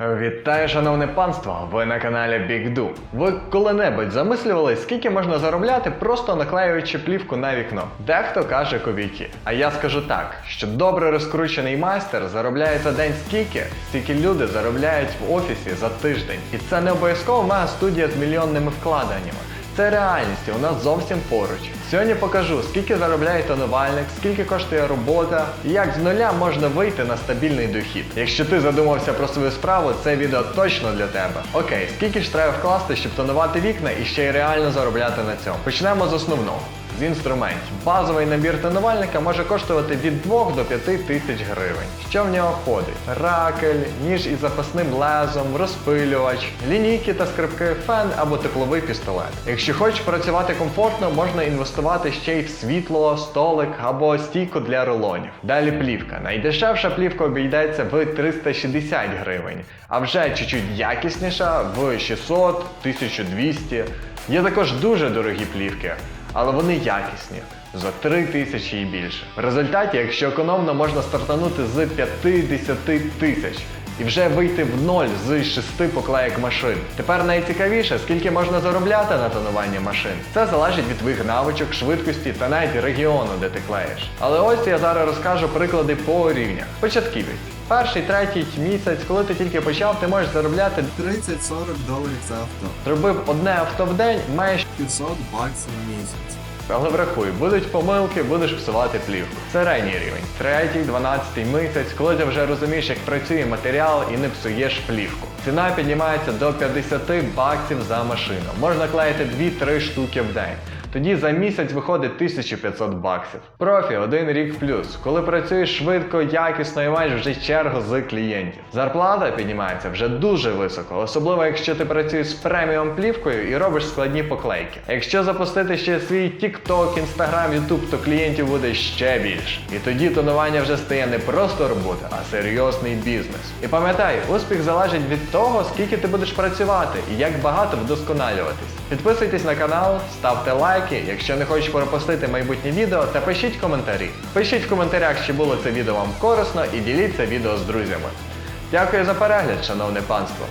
Вітаю, шановне панство! Ви на каналі BigDo. Ви коли-небудь замислювали, скільки можна заробляти, просто наклеюючи плівку на вікно? Дехто каже копійки. А я скажу так, що добре розкручений майстер заробляє за день скільки, стільки люди заробляють в офісі за тиждень. І це не обов'язково мега студія з мільйонними вкладеннями. Це реальність, у нас зовсім поруч. Сьогодні покажу, скільки заробляє тонувальник, скільки коштує робота і як з нуля можна вийти на стабільний дохід. Якщо ти задумався про свою справу, це відео точно для тебе. Окей, скільки ж треба вкласти, щоб тонувати вікна і ще й реально заробляти на цьому? Почнемо з основного. З інструментів. Базовий набір тонувальника може коштувати від 2 до 5 тисяч гривень. Що в нього входить? Ракель, ніж із запасним лезом, розпилювач, лінійки та скрипки, фен або тепловий пістолет. Якщо хочеш працювати комфортно, можна інвестувати ще й в світло, столик або стійку для рулонів. Далі плівка. Найдешевша плівка обійдеться в 360 гривень, а вже чуть-чуть якісніша в 600, 1200. Є також дуже дорогі плівки але вони якісні. За 3 тисячі і більше. В результаті, якщо економно, можна стартанути з 50 тисяч і вже вийти в ноль з 6 поклеєк машин. Тепер найцікавіше, скільки можна заробляти на тонуванні машин. Це залежить від твоїх навичок, швидкості та навіть регіону, де ти клеїш. Але ось я зараз розкажу приклади по рівнях. Початківець. Перший, третій місяць, коли ти тільки почав, ти можеш заробляти 30-40 доларів за авто. зробив одне авто в день, маєш 500 баксів в місяць. Але врахуй, будуть помилки, будеш псувати плівку. Середній рівень. Третій, дванадцятий місяць, коли ти вже розумієш, як працює матеріал і не псуєш плівку. Ціна піднімається до 50 баксів за машину. Можна клеїти 2-3 штуки в день. Тоді за місяць виходить 1500 баксів. Профі один рік плюс. Коли працюєш швидко, якісно і маєш вже чергу з клієнтів. Зарплата піднімається вже дуже високо, особливо якщо ти працюєш з преміум плівкою і робиш складні поклейки. Якщо запустити ще свій TikTok, Instagram, YouTube, то клієнтів буде ще більше. І тоді тонування вже стає не просто робота, а серйозний бізнес. І пам'ятай, успіх залежить від того, скільки ти будеш працювати і як багато вдосконалюватись. Підписуйтесь на канал, ставте лайки, якщо не хочеш пропустити майбутнє відео, та пишіть коментарі. Пишіть в коментарях, чи було це відео вам корисно і діліться відео з друзями. Дякую за перегляд, шановне панство!